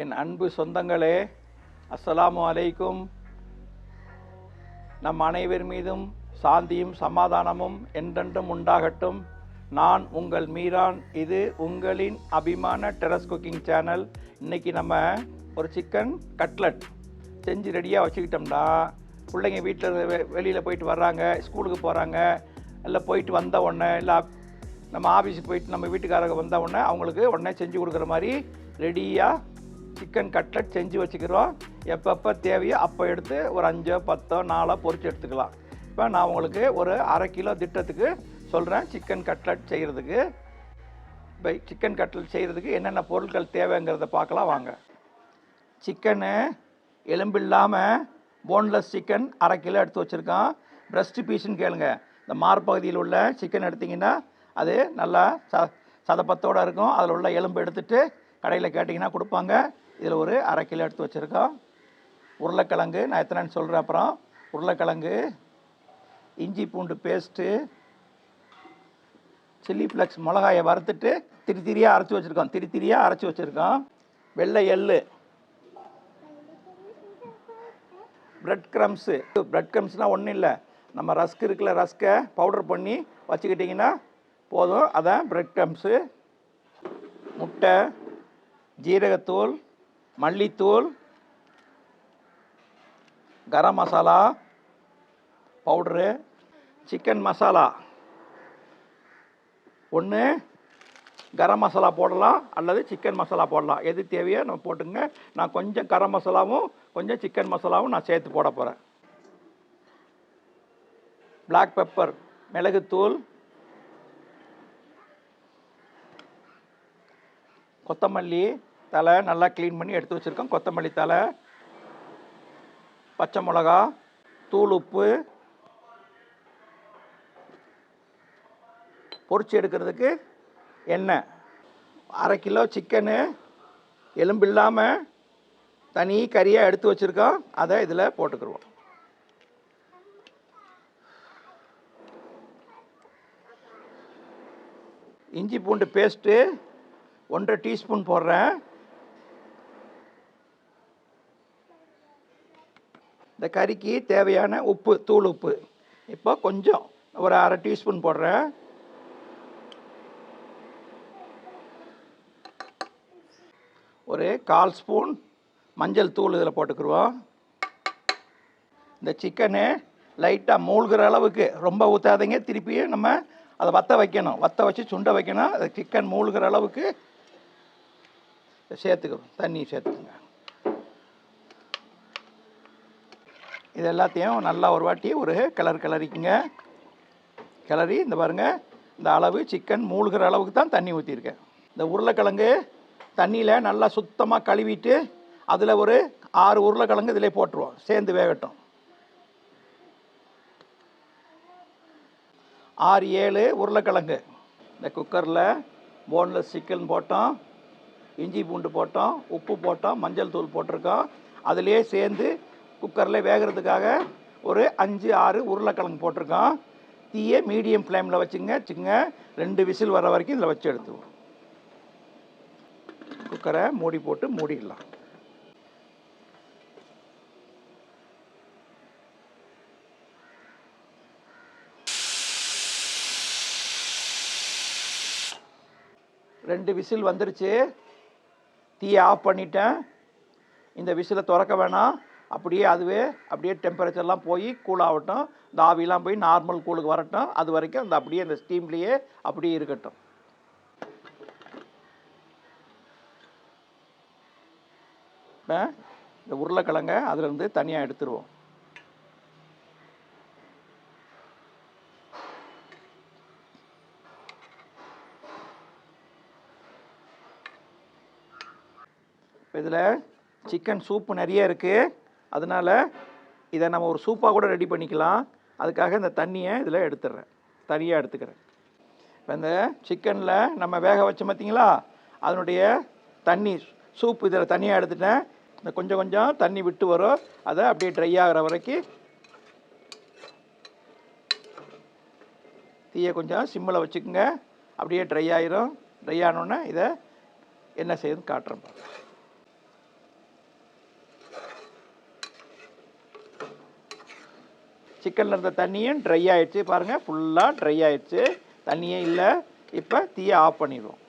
என் அன்பு சொந்தங்களே அஸ்ஸலாமு அலைக்கும். நம் அனைவர் மீதும் சாந்தியும் சமாதானமும் என்றென்றும் உண்டாகட்டும். நான் உங்கள் மீரான். இது உங்களின் அபிமான டெரஸ் குக்கிங் சேனல். இன்றைக்கி நம்ம ஒரு சிக்கன் கட்லட் செஞ்சு ரெடியாக வச்சுக்கிட்டோம்னா பிள்ளைங்க வீட்டில் வெளியில் போயிட்டு வர்றாங்க ஸ்கூலுக்கு போகிறாங்க இல்லை போயிட்டு வந்த உடனே இல்லை நம்ம ஆஃபீஸுக்கு போயிட்டு நம்ம வீட்டுக்காரங்க வந்த உடனே அவங்களுக்கு உடனே செஞ்சு கொடுக்குற மாதிரி ரெடியாக சிக்கன் கட்லட் செஞ்சு வச்சுக்கிறோம். எப்பப்போ தேவையோ அப்போ எடுத்து ஒரு அஞ்சோ பத்தோ நாலோ பொறிச்சு எடுத்துக்கலாம். இப்போ நான் உங்களுக்கு ஒரு அரை கிலோ திட்டத்துக்கு சொல்கிறேன் சிக்கன் கட்லட் செய்கிறதுக்கு இப்போ சிக்கன் கட்லட் செய்கிறதுக்கு என்னென்ன பொருட்கள் தேவைங்கிறத பார்க்கலாம் வாங்க. சிக்கனு எலும்பு இல்லாமல் போன்லெஸ் சிக்கன் அரை கிலோ எடுத்து வச்சுருக்கோம் பிரஸ்ட் பீஸ்னு கேளுங்க. இந்த மார்பகுதியில் உள்ள சிக்கன் எடுத்திங்கன்னா அது நல்லா ச சதப்பத்தோடு இருக்கும். அதில் உள்ள எலும்பு எடுத்துகிட்டு கடையில் கேட்டிங்கன்னா கொடுப்பாங்க. இதில் ஒரு அரை கிலோ எடுத்து வச்சுருக்கோம். உருளைக்கிழங்கு நான் எத்தனைன்னு சொல்கிறேன் அப்புறம். உருளைக்கிழங்கு இஞ்சி பூண்டு பேஸ்ட்டு சில்லி ஃப்ளக்ஸ் மிளகாயை வறுத்துட்டு திரி திரியாக அரைச்சி வச்சுருக்கோம். திரி திரியாக அரைச்சி வச்சுருக்கோம். வெள்ளை எள்ளு ப்ரெட் க்ரம்ஸு ப்ரெட் க்ரம்ஸ்னால் ஒன்றும் இல்லை. நம்ம ரஸ்க் இருக்குல்ல ரஸ்க்கை பவுடர் பண்ணி வச்சுக்கிட்டிங்கன்னா போதும். அதான் ப்ரெட் க்ரம்ஸு முட்டை ஜீரகத்தூள் மல்லித்தூள் கரம் மசாலா பவுட்ரு சிக்கன் மசாலா ஒன்று கரம் மசாலா போடலாம் அல்லது சிக்கன் மசாலா போடலாம். எது தேவையோ நம்ம போட்டுங்க நான் கொஞ்சம் கரம் மசாலாவும் கொஞ்சம் சிக்கன் மசாலாவும் நான் சேர்த்து போட போகிறேன் பிளாக் பெப்பர் மிளகுத்தூள் கொத்தமல்லி தலை நல்லா க்ளீன் பண்ணி எடுத்து வச்சுருக்கோம். கொத்தமல்லி தலை பச்சை மிளகா தூள் உப்பு பொறிச்சு எடுக்கிறதுக்கு எண்ணெய். அரை கிலோ சிக்கனு எலும்பு இல்லாமல் தனி கறியாக எடுத்து வச்சுருக்கோம். அதை இதில் போட்டுக்கிடுவோம் இஞ்சி பூண்டு பேஸ்ட்டு ஒன்றரை டீஸ்பூன் போடுறேன். இந்த கறிக்கு தேவையான உப்பு தூள் உப்பு. இப்போ கொஞ்சம் ஒரு அரை டீஸ்பூன் போடுறேன். ஒரு கால் ஸ்பூன் மஞ்சள் தூள் இதில் போட்டுக்கிடுவோம் இந்த சிக்கனு லைட்டாக மூழ்கிற அளவுக்கு ரொம்ப ஊற்றாதீங்க திருப்பியும் நம்ம அதை வத்த வைக்கணும். வத்த வச்சு சுண்ட வைக்கணும். அது சிக்கன் மூழ்கிற அளவுக்கு சேர்த்துக்கணும். தண்ணி சேர்த்துக்குங்க. இது எல்லாத்தையும் நல்லா ஒரு வாட்டி ஒரு கிளறு கிளறிக்குங்க. கிளறி இந்த பாருங்கள் இந்த அளவு சிக்கன் மூழ்கிற அளவுக்கு தான் தண்ணி ஊற்றிருக்கேன் இந்த உருளைக்கிழங்கு தண்ணியில் நல்லா சுத்தமாக கழுவிட்டு அதில் ஒரு ஆறு உருளைக்கிழங்கு இதிலே போட்டுருவோம். சேர்ந்து வேகட்டும். ஆறு ஏழு உருளைக்கிழங்கு. இந்த குக்கரில் போன்லெஸ் சிக்கன் போட்டோம் இஞ்சி பூண்டு போட்டோம் உப்பு போட்டோம் மஞ்சள் தூள் போட்டிருக்கோம். அதிலே சேர்ந்து குக்கரில் வேகிறதுக்காக ஒரு அஞ்சு ஆறு உருளைக்கிழங்கு போட்டிருக்கோம். தீயை மீடியம் ஃப்ளேமில் வச்சுங்க வச்சுங்க. ரெண்டு விசில் வர வரைக்கும் இதில் வச்சு எடுத்துவோம் குக்கரை மூடி போட்டு மூடிடலாம். ரெண்டு விசில் வந்துருச்சு. தீயை ஆஃப் பண்ணிட்டேன். இந்த விசிலை திறக்க வேணாம். அப்படியே அதுவே அப்படியே டெம்பரேச்சர்லாம் போய் கூல் இந்த ஆவிலாம் போய் நார்மல் கூலுக்கு வரட்டும். அது வரைக்கும் அந்த அப்படியே அந்த ஸ்டீம்லேயே அப்படியே இருக்கட்டும். இப்போ இந்த உருளைக்கிழங்க அதுலேருந்து தனியாக எடுத்துருவோம். இதில் சிக்கன் சூப்பு நிறைய இருக்குது அதனால் இதை நம்ம ஒரு சூப்பாக கூட ரெடி பண்ணிக்கலாம். அதுக்காக இந்த தண்ணியை இதில் எடுத்துடுறேன். தனியாக எடுத்துக்கிறேன். இப்போ இந்த சிக்கனில் நம்ம வேக வச்சோம் பார்த்தீங்களா? அதனுடைய தண்ணி சூப் இதில் தனியாக எடுத்துட்டேன். இந்த கொஞ்சம் கொஞ்சம் தண்ணி விட்டு வரும். அதை அப்படியே ட்ரை ஆகிற வரைக்கும் தீயை கொஞ்சம் சிம்மில் வச்சுக்கோங்க. அப்படியே ட்ரை ஆயிரும். ட்ரை ஆனோடனே இதை என்ன செய்யுதுன்னு காட்டுறேன் சிக்கனில் இருந்த தண்ணியும் ட்ரை ஆயிடுச்சு. பாருங்கள் ஃபுல்லாக ட்ரை ஆயிடுச்சு. தண்ணியே இல்லை. இப்போ தீயை ஆஃப் பண்ணிடுவோம்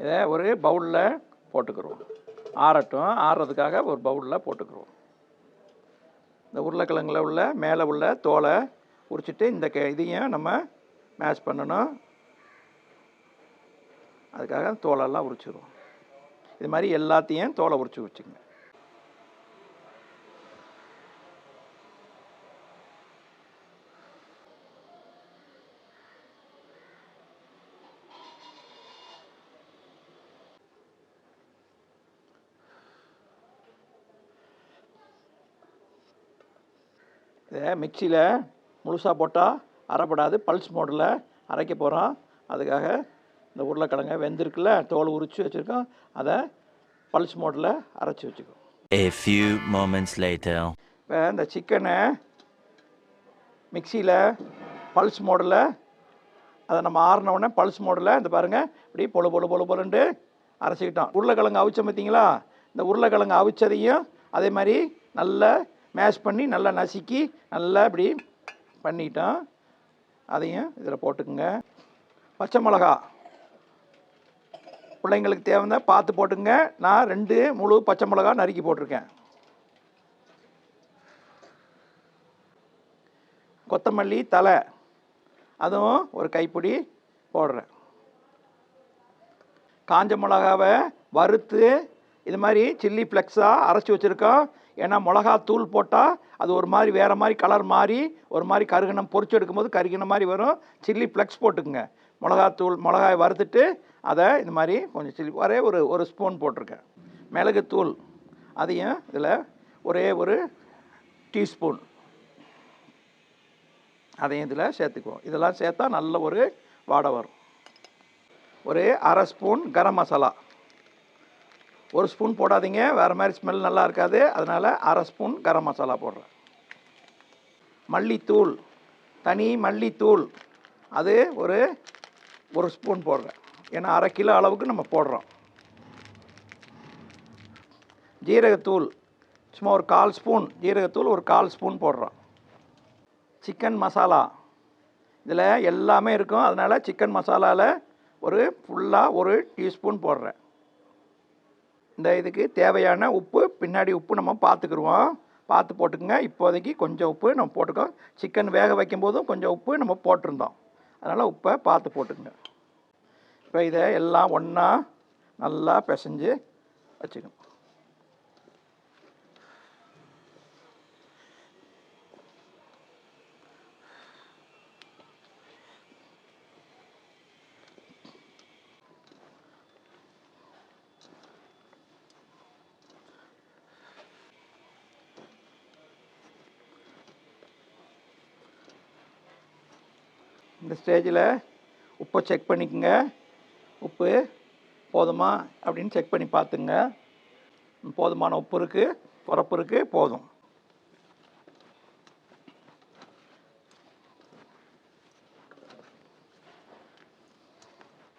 இதை ஒரு பவுலில் போட்டுக்கிறோம். ஆறட்டும். ஆறுறதுக்காக ஒரு பவுலில் போட்டுக்கிறோம். இந்த உருளைக்கிழங்குல உள்ள மேலே உள்ள தோலை உரிச்சிட்டு இந்த க இதையும் நம்ம மேஷ் பண்ணணும். அதுக்காக தோலெல்லாம் உரிச்சிடுவோம் இது மாதிரி எல்லாத்தையும் தோலை உரிச்சு வச்சுக்கோங்க. மிக்சியில் முழுசாக போட்டால் அரைப்படாது பல்ஸ் மோடில் அரைக்க போகிறோம் அதுக்காக இந்த உருளைக்கிழங்க வெந்திருக்குல்ல தோல் உரித்து வச்சுருக்கோம். அதை பல்ஸ் மோடில் அரைச்சி வச்சுக்கோ. A few moments later. இப்போ இந்த சிக்கனை மிக்சியில் பல்ஸ் மோடில் அதை நம்ம ஆறின உடனே பல்ஸ் மோடில் இந்த பாருங்கள் இப்படி பொழு பொழு பொழு பொழுண்டு அரைச்சிக்கிட்டோம். உருளைக்கிழங்கு அவிச்சோம் பார்த்தீங்களா இந்த உருளைக்கிழங்கு அவிச்சதையும் அதே மாதிரி நல்லா மேஷ் பண்ணி நல்லா நசுக்கி நல்லா இப்படி பண்ணிட்டோம் அதையும் இதில் போட்டுக்குங்க. பச்சை மிளகா. பிள்ளைங்களுக்கு தேவைன்னா பார்த்து போட்டுங்க நான் ரெண்டு முழு பச்சை மிளகா நறுக்கி போட்டிருக்கேன். கொத்தமல்லி தலை. அதுவும் ஒரு கைப்பிடி போடுறேன். காஞ்ச மிளகாவை வறுத்து இது மாதிரி சில்லி ஃப்ளெக்ஸாக அரைச்சி வச்சுருக்கோம். ஏன்னா மிளகா தூள் போட்டால் அது ஒரு மாதிரி வேறு மாதிரி கலர் மாறி ஒரு மாதிரி கருகினம் பொறிச்சு எடுக்கும்போது கருகின மாதிரி வரும். சில்லி ஃப்ளெக்ஸ் போட்டுக்குங்க. மிளகாத்தூள் மிளகாய் வறுத்துட்டு அதை இந்த மாதிரி கொஞ்சம் சில்லி ஒரே ஒரு ஒரு ஸ்பூன் போட்டிருக்கேன். மிளகுத்தூள் அதையும் இதில் ஒரே ஒரு டீஸ்பூன் அதையும் இதில் சேர்த்துக்குவோம். இதெல்லாம் சேர்த்தா நல்ல ஒரு வாடை வரும். ஒரு அரை ஸ்பூன் கரம் மசாலா. ஒரு ஸ்பூன் போடாதீங்க. வேறு மாதிரி ஸ்மெல் நல்லா இருக்காது. அதனால் அரை ஸ்பூன் கரம் மசாலா போடுறேன். மல்லித்தூள் தனி மல்லித்தூள். அது ஒரு ஒரு ஸ்பூன் போடுறேன். ஏன்னா அரை கிலோ அளவுக்கு நம்ம போடுறோம். ஜீரகத்தூள் சும்மா ஒரு கால் ஸ்பூன் ஜீரகத்தூள் ஒரு கால் ஸ்பூன் போடுறோம். சிக்கன் மசாலா. இதில் எல்லாமே இருக்கும். அதனால் சிக்கன் மசாலாவில் ஒரு ஃபுல்லாக ஒரு டீஸ்பூன் போடுறேன். இந்த இதுக்கு தேவையான உப்பு பின்னாடி உப்பு நம்ம பார்த்துக்குருவோம். பார்த்து போட்டுக்கோங்க. இப்போதைக்கு கொஞ்சம் உப்பு நம்ம போட்டுக்கோம். சிக்கன் வேக வைக்கும் போதும் கொஞ்சம் உப்பு நம்ம போட்டிருந்தோம். அதனால் உப்பை பார்த்து போட்டுக்கோங்க. இப்போ இதை எல்லாம் ஒன்றா நல்லா பிசைஞ்சு வச்சுக்கணும். இந்த ஸ்டேஜில் உப்பை செக் பண்ணிக்கோங்க. உப்பு போதுமா அப்படின்னு செக் பண்ணி பார்த்துங்க. போதுமான உப்பு இருக்குது உரப்பு இருக்குது போதும்.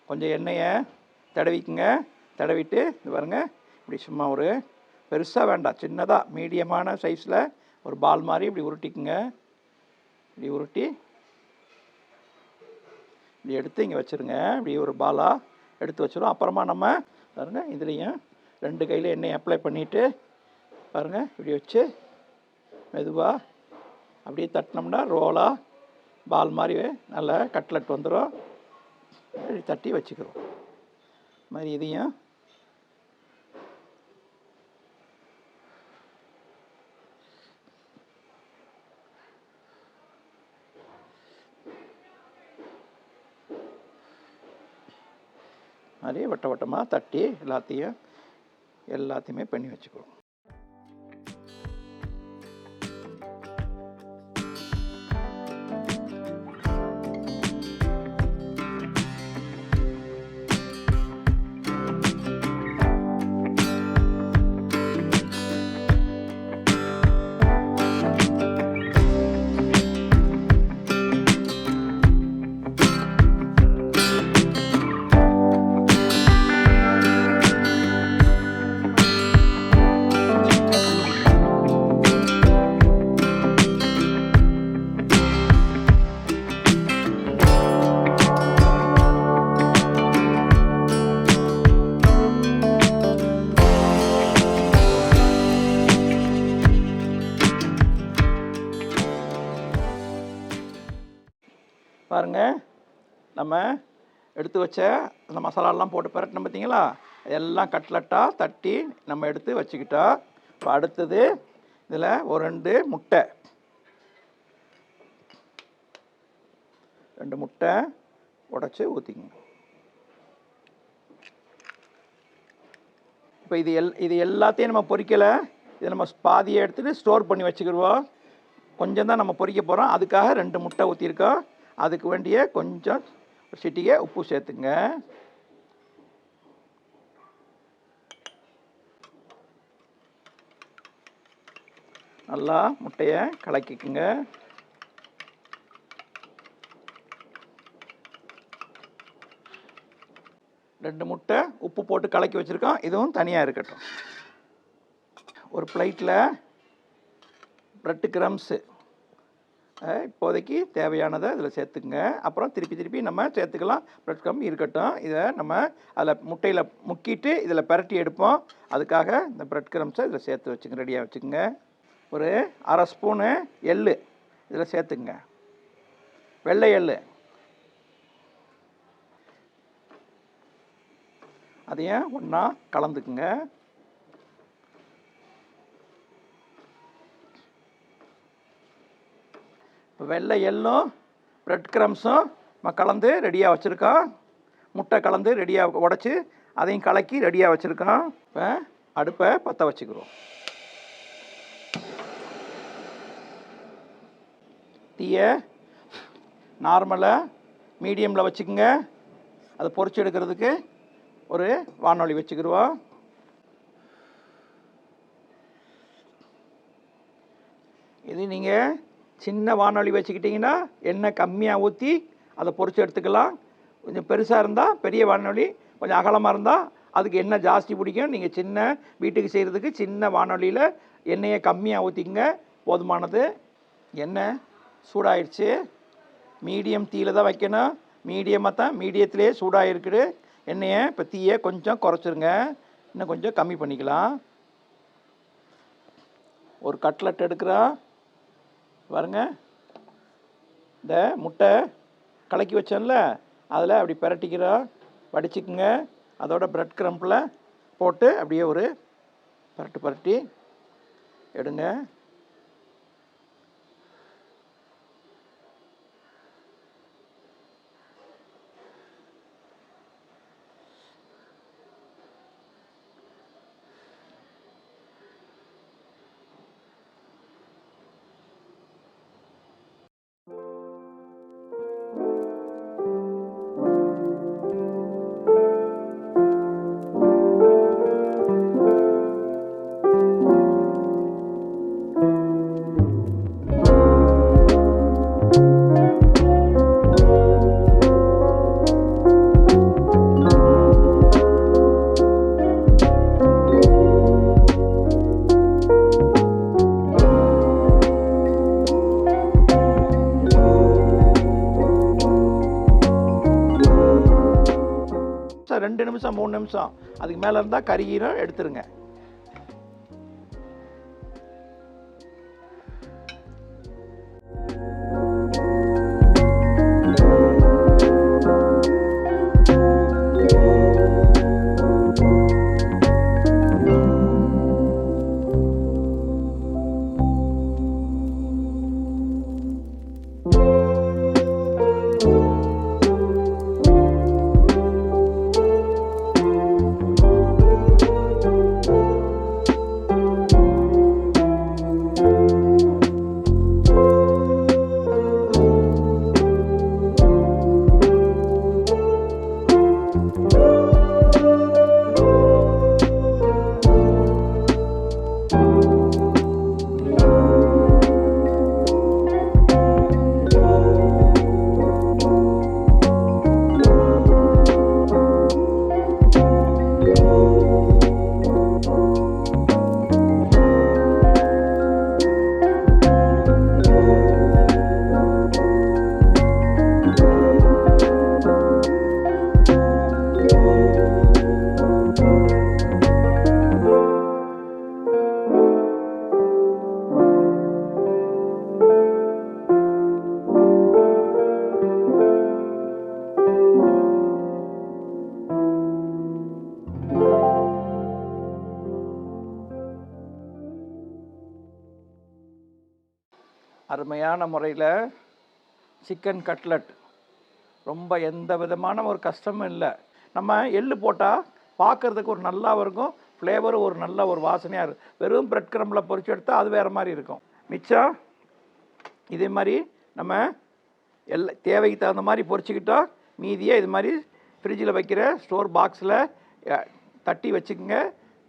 கொஞ்சம் எண்ணெயை தடவிக்குங்க. தடவிட்டு இது பாருங்க இப்படி சும்மா ஒரு பெருசாக வேண்டாம் சின்னதாக மீடியமான சைஸில் ஒரு பால் மாதிரி இப்படி உருட்டிக்குங்க. இப்படி உருட்டி இப்படி எடுத்து இங்கே வச்சுருங்க. இப்படி ஒரு பாலாக எடுத்து வச்சிடும் அப்புறமா நம்ம பாருங்கள் இதுலேயும் ரெண்டு கையில் எண்ணெய் அப்ளை பண்ணிவிட்டு பாருங்கள் இப்படி வச்சு மெதுவாக அப்படியே தட்டினோம்னா ரோலாக பால் மாதிரி நல்லா கட்லெட் வந்துடும் இப்படி தட்டி வச்சுக்கிறோம். மாதிரி இதையும் மாதிரி வட்ட வட்டமாக தட்டி எல்லாத்தையும் எல்லாத்தையுமே பண்ணி வச்சுக்குவோம் நம்ம எடுத்து வச்ச அந்த மசாலாலாம் போட்டு பரட்டணும் பார்த்தீங்களா? எல்லாம் கட்லட்டாக தட்டி நம்ம எடுத்து வச்சுக்கிட்டா இப்போ அடுத்தது இதில் ஒரு ரெண்டு முட்டை. ரெண்டு முட்டை உடச்சி ஊற்றிக்கங்க இப்போ இது எல் இது எல்லாத்தையும் நம்ம பொறிக்கலை. இதை நம்ம பாதியை எடுத்துகிட்டு ஸ்டோர் பண்ணி வச்சுக்கிடுவோம் கொஞ்சம் தான் நம்ம பொறிக்க போகிறோம் அதுக்காக ரெண்டு முட்டை ஊற்றிருக்கோம் அதுக்கு வேண்டிய கொஞ்சம் சிட்டிகை உப்பு சேர்த்துங்க. நல்லா முட்டையை கலக்கிக்குங்க. ரெண்டு முட்டை உப்பு போட்டு கலக்கி வச்சுருக்கோம். இதுவும் தனியாக இருக்கட்டும். ஒரு பிளேட்டில் ப்ரெட்டு கிரம்ஸு இப்போதைக்கு தேவையானதை இதில் சேர்த்துக்குங்க. அப்புறம் திருப்பி திருப்பி நம்ம சேர்த்துக்கலாம். ப்ரெட் க்ரம் இருக்கட்டும். இதை நம்ம அதில் முட்டையில் முக்கிட்டு இதில் பிரட்டி எடுப்போம். அதுக்காக இந்த ப்ரெட் கிரம்ஸை இதில் சேர்த்து வச்சுங்க ரெடியாக வச்சுக்கோங்க. ஒரு அரை ஸ்பூனு எள்ளு இதில் சேர்த்துக்குங்க. வெள்ளை எள்ளு. அதையும் ஒன்றா கலந்துக்குங்க. வெள்ளை எள்ளும் ப்ரெட் க்ரம்ஸும் கலந்து ரெடியாக வச்சுருக்கோம். முட்டை கலந்து ரெடியாக உடச்சி அதையும் கலக்கி ரெடியாக வச்சுருக்கோம். இப்போ அடுப்பை பற்ற வச்சுக்கிறோம். தீயை நார்மலாக மீடியமில் வச்சுக்கோங்க. அதை பொறிச்சு எடுக்கிறதுக்கு ஒரு வானொலி வச்சுக்கிடுவோம். இது நீங்கள் சின்ன வானொலி வச்சுக்கிட்டிங்கன்னா எண்ணெய் கம்மியாக ஊற்றி அதை பொறிச்சு எடுத்துக்கலாம். கொஞ்சம் பெருசாக இருந்தால் பெரிய வானொலி கொஞ்சம் அகலமாக இருந்தால் அதுக்கு எண்ணெய் ஜாஸ்தி பிடிக்கும். நீங்கள் சின்ன வீட்டுக்கு செய்கிறதுக்கு சின்ன வானொலியில் எண்ணெயை கம்மியாக ஊற்றிக்கங்க போதுமானது. எண்ணெய் சூடாயிடுச்சு மீடியம் தீயில் தான் வைக்கணும். மீடியமாக தான் மீடியத்திலே சூடாக இருக்குது எண்ணெயை இப்போ தீயை கொஞ்சம் குறைச்சிருங்க. இன்னும் கொஞ்சம் கம்மி பண்ணிக்கலாம். ஒரு கட்லெட் எடுக்கிறோம் பாருங்க. இந்த முட்டை கலக்கி வச்சோம்ல அதில் அப்படி பிரட்டிக்கிறோம் வடிச்சுக்குங்க. அதோட ப்ரெட் க்ரம்பில் போட்டு அப்படியே ஒரு பரட்டு பரட்டி எடுங்க. ரெண்டு நிமிஷம் மூணு நிமிஷம். அதுக்கு மேலே இருந்தால் கருகீரம் எடுத்துருங்க. அருமையான முறையில் சிக்கன் கட்லட் ரொம்ப எந்த விதமான ஒரு கஷ்டமும் இல்லை. நம்ம எள்ளு போட்டால் பார்க்குறதுக்கு ஒரு நல்லா இருக்கும் ஃப்ளேவரும் ஒரு நல்ல ஒரு வாசனையாக இருக்கும். வெறும் பிரெட் கிரம்பில் பொறிச்சு எடுத்தால் அது வேறு மாதிரி இருக்கும். மிச்சம் இதே மாதிரி நம்ம எல்லா தேவைக்கு தகுந்த மாதிரி பொரிச்சுக்கிட்டோம் மீதியாக இது மாதிரி ஃப்ரிட்ஜில் வைக்கிற ஸ்டோர் பாக்ஸில் தட்டி வச்சுக்கோங்க.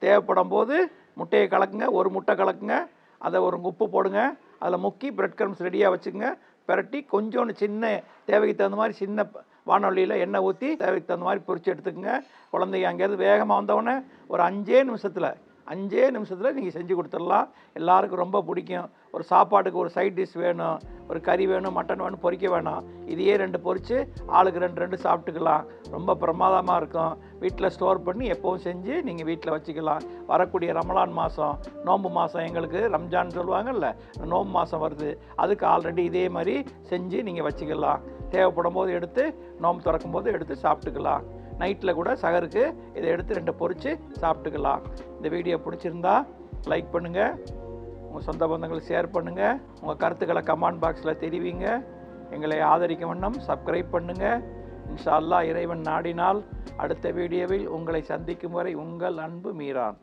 தேவைப்படும் போது முட்டையை கலக்குங்க ஒரு முட்டை கலக்குங்க. அதை ஒரு உப்பு போடுங்க. அதில் முக்கி பிரெட் கிரம்ஸ் ரெடியாக வச்சுக்கோங்க. பிரட்டி கொஞ்சோண்டு சின்ன தேவைக்கு தகுந்த மாதிரி சின்ன வானொலியில் எண்ணெய் ஊற்றி தேவைக்கு தகுந்த மாதிரி பொறிச்சு எடுத்துக்கோங்க. குழந்தைங்க அங்கேருந்து வேகமாக வந்தவொடனே ஒரு அஞ்சே நிமிஷத்தில் அஞ்சே நிமிஷத்தில் நீங்கள் செஞ்சு கொடுத்துடலாம். எல்லாருக்கும் ரொம்ப பிடிக்கும். ஒரு சாப்பாட்டுக்கு ஒரு சைட் டிஷ் வேணும் ஒரு கறி வேணும் மட்டன் வேணும் பொறிக்க வேணாம். இதையே ரெண்டு பொறித்து ஆளுக்கு ரெண்டு ரெண்டு சாப்பிட்டுக்கலாம். ரொம்ப பிரமாதமாக இருக்கும். வீட்டில் ஸ்டோர் பண்ணி எப்போவும் செஞ்சு நீங்கள் வீட்டில் வச்சுக்கலாம். வரக்கூடிய ரமலான் மாதம் நோம்பு மாதம் எங்களுக்கு ரம்ஜான் சொல்லுவாங்கல்ல நோம்பு மாதம் வருது. அதுக்கு ஆல்ரெடி இதே மாதிரி செஞ்சு நீங்கள் வச்சுக்கலாம். தேவைப்படும் போது எடுத்து நோம்பு திறக்கும் போது எடுத்து சாப்பிட்டுக்கலாம். நைட்டில் கூட சகருக்கு இதை எடுத்து ரெண்டு பொறிச்சு சாப்பிட்டுக்கலாம். இந்த வீடியோ பிடிச்சிருந்தா லைக் பண்ணுங்கள் உங்கள் சொந்த பந்தங்களுக்கு ஷேர் பண்ணுங்கள் உங்கள் கருத்துக்களை கமெண்ட் பாக்ஸில் தெரிவிங்க. எங்களை ஆதரிக்கும் வண்ணம் சப்ஸ்கிரைப் பண்ணுங்கள் இன்ஷா அல்லாஹ் இறைவன் நாடினால் அடுத்த வீடியோவில் உங்களை சந்திக்கும் வரை உங்கள் அன்பு மீரான்.